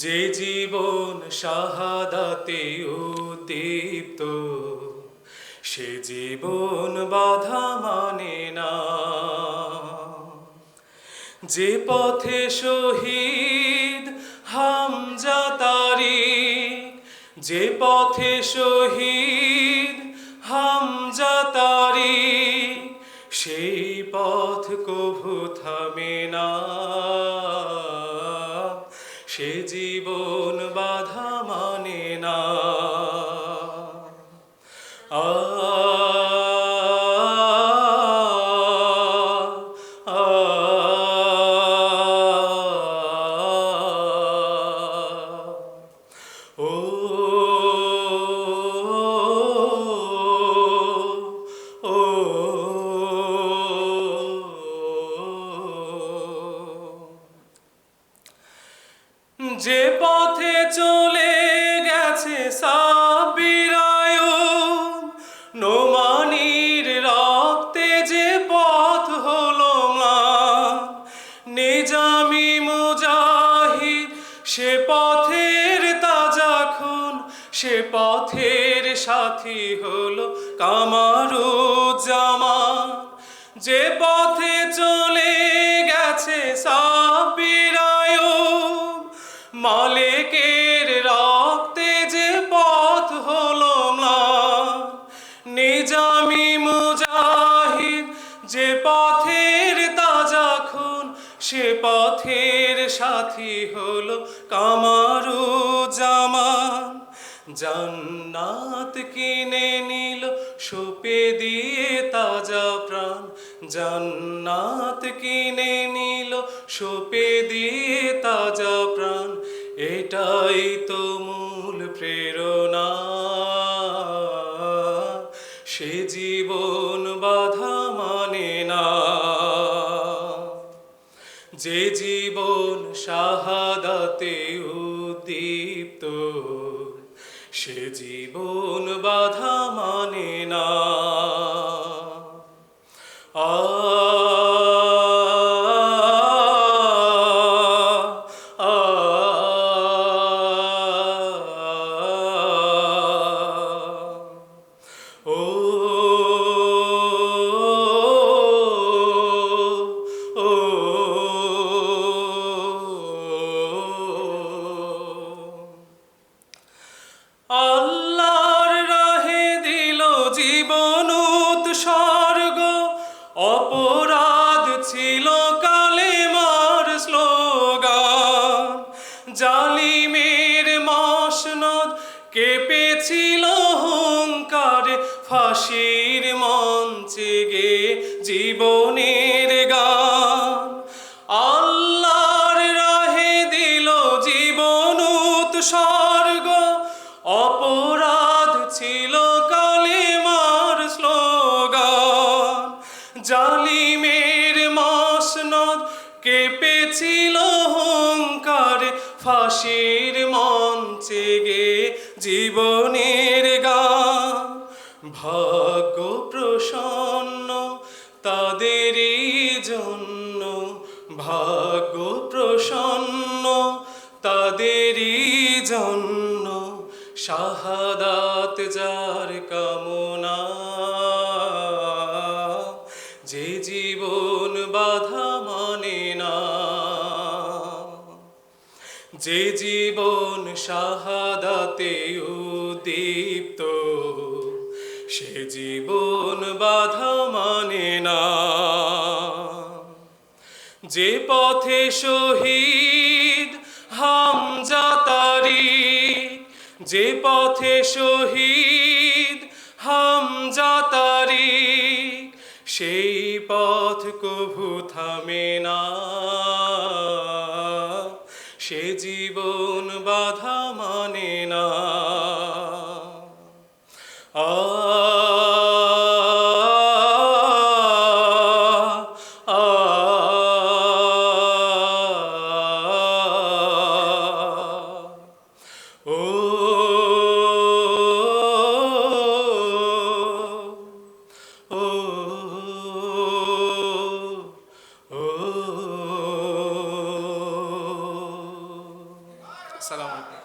যে জীবন শাহাদাতে উদ্দীপ্ত, সে জীবন বাধা মানে না। যে পথে শহীদ হামজা তারিক যে পথে শহীদ হামজা তারিক সেই পথ কভু থামে না। সে যে পথে চলে গেছে সাবিরায় নোমানির রক্তে যে পথ হলো ম্লান, নিজামি মুজাহিদ সে পথের তাজা খুন, সে পথের সাথী হলো কামারুজ্জামান। যে পথে চলে গেছে সাবিরায় মুজাহিদ যে পথের তাজা খুন, সে পথের সাথী হলো কামারু জামান জান্নাত কিনে নিল, সোপে দিয়ে তাজা প্রাণ। জান্নাত কিনে নিল, সোপে দিয়ে তাজা প্রাণ। এটাই তো যে জীবন শাহাদাতে জীবন উৎসর্গ অপরাধ ছিল কালেমার স্লোগান। জালিমের মসনদ কেঁপেছিল হুঙ্কারে, ফাঁসির মঞ্চে গে জীবনের গান। আল্লাহর রাহে দিল জীবন উৎসর্গ জালিমের মসনদ কেঁপেছিল হুঙ্কারে, ফাঁসির মঞ্চে গে জীবনের গান। ভাগ্য প্রসন্ন তাদেরই জন্য, ভাগ্য প্রসন্ন তাদেরই জন্য, শাহাদাত যার কামনা বাধা মানে না। যে জীবন শাহাদাতে উদ্দীপ্ত, সে জীবন বাধা মানে না। যে পথে শহীদ হামজা তারিক যে পথে শহীদ হামজা তারিক সেই পথ কভু থামে না। সে জীবন বাধা মানে না। আসসালামু আলাইকুম।